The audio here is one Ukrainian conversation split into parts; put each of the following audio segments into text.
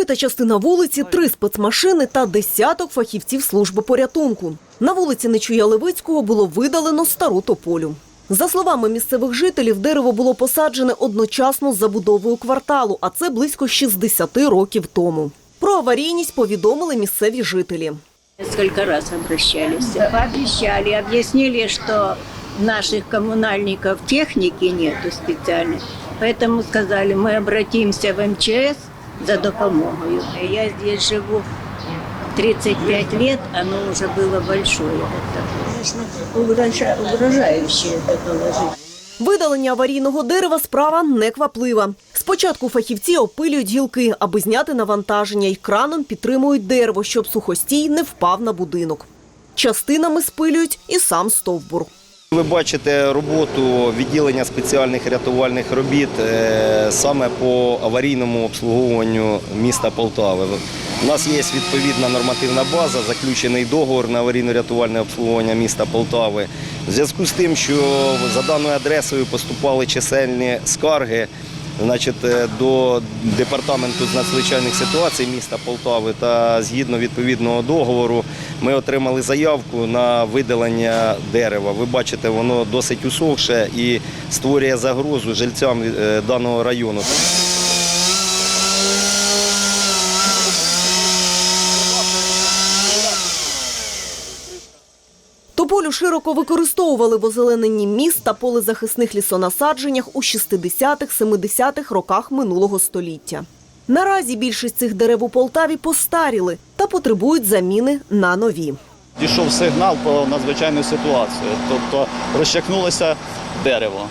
Закрита частина вулиці, три спецмашини та десяток фахівців служби порятунку. На вулиці Нечуя Левицького було видалено стару тополю. За словами місцевих жителів, дерево було посаджене одночасно з забудовою кварталу, а це близько 60 років тому. Про аварійність повідомили місцеві жителі. Несколько раз обращались. Пообещали, объяснили, что наших коммунальников техники нету специальной. Поэтому сказали, мы обратимся в МЧС за допомогою. Я здесь живу 35 лет, оно уже было большое. Это, конечно, угрожа- угрожающе это положить. Видалення аварійного дерева справа некваплива. Спочатку фахівці опилюють гілки, аби зняти навантаження, і краном підтримують дерево, щоб сухостій не впав на будинок. Частинами спилюють і сам стовбур. Ви бачите роботу відділення спеціальних рятувальних робіт е, саме по аварійному обслуговуванню міста Полтави. У нас є відповідна нормативна база, заключений договор на аварійно-рятувальне обслуговування міста Полтави. В зв'язку з тим, що за даною адресою поступали чисельні скарги значить, е, до департаменту з надзвичайних ситуацій міста Полтави та згідно відповідного договору ми отримали заявку на видалення дерева. Ви бачите, воно досить усохше і створює загрозу жильцям е, даного району. Тополю широко використовували в озелененні міст та полезахисних лісонасадженнях у 60-70-х роках минулого століття. Наразі більшість цих дерев у Полтаві постаріли та потребують заміни на нові. Дійшов сигнал про надзвичайну ситуацію, тобто розчахнулося дерево.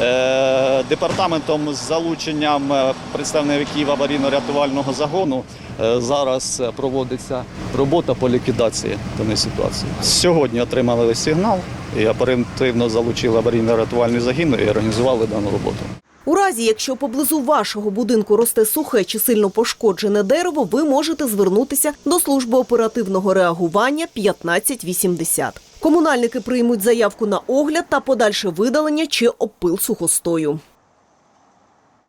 Е, Департаментом з залученням е, представників аварійно-рятувального загону е, зараз проводиться робота по ліквідації даної ситуації. Сьогодні отримали сигнал і оперативно залучили аварійно-рятувальний загін і організували дану роботу. У разі, якщо поблизу вашого будинку росте сухе чи сильно пошкоджене дерево, ви можете звернутися до служби оперативного реагування 1580. Комунальники приймуть заявку на огляд та подальше видалення чи опил сухостою.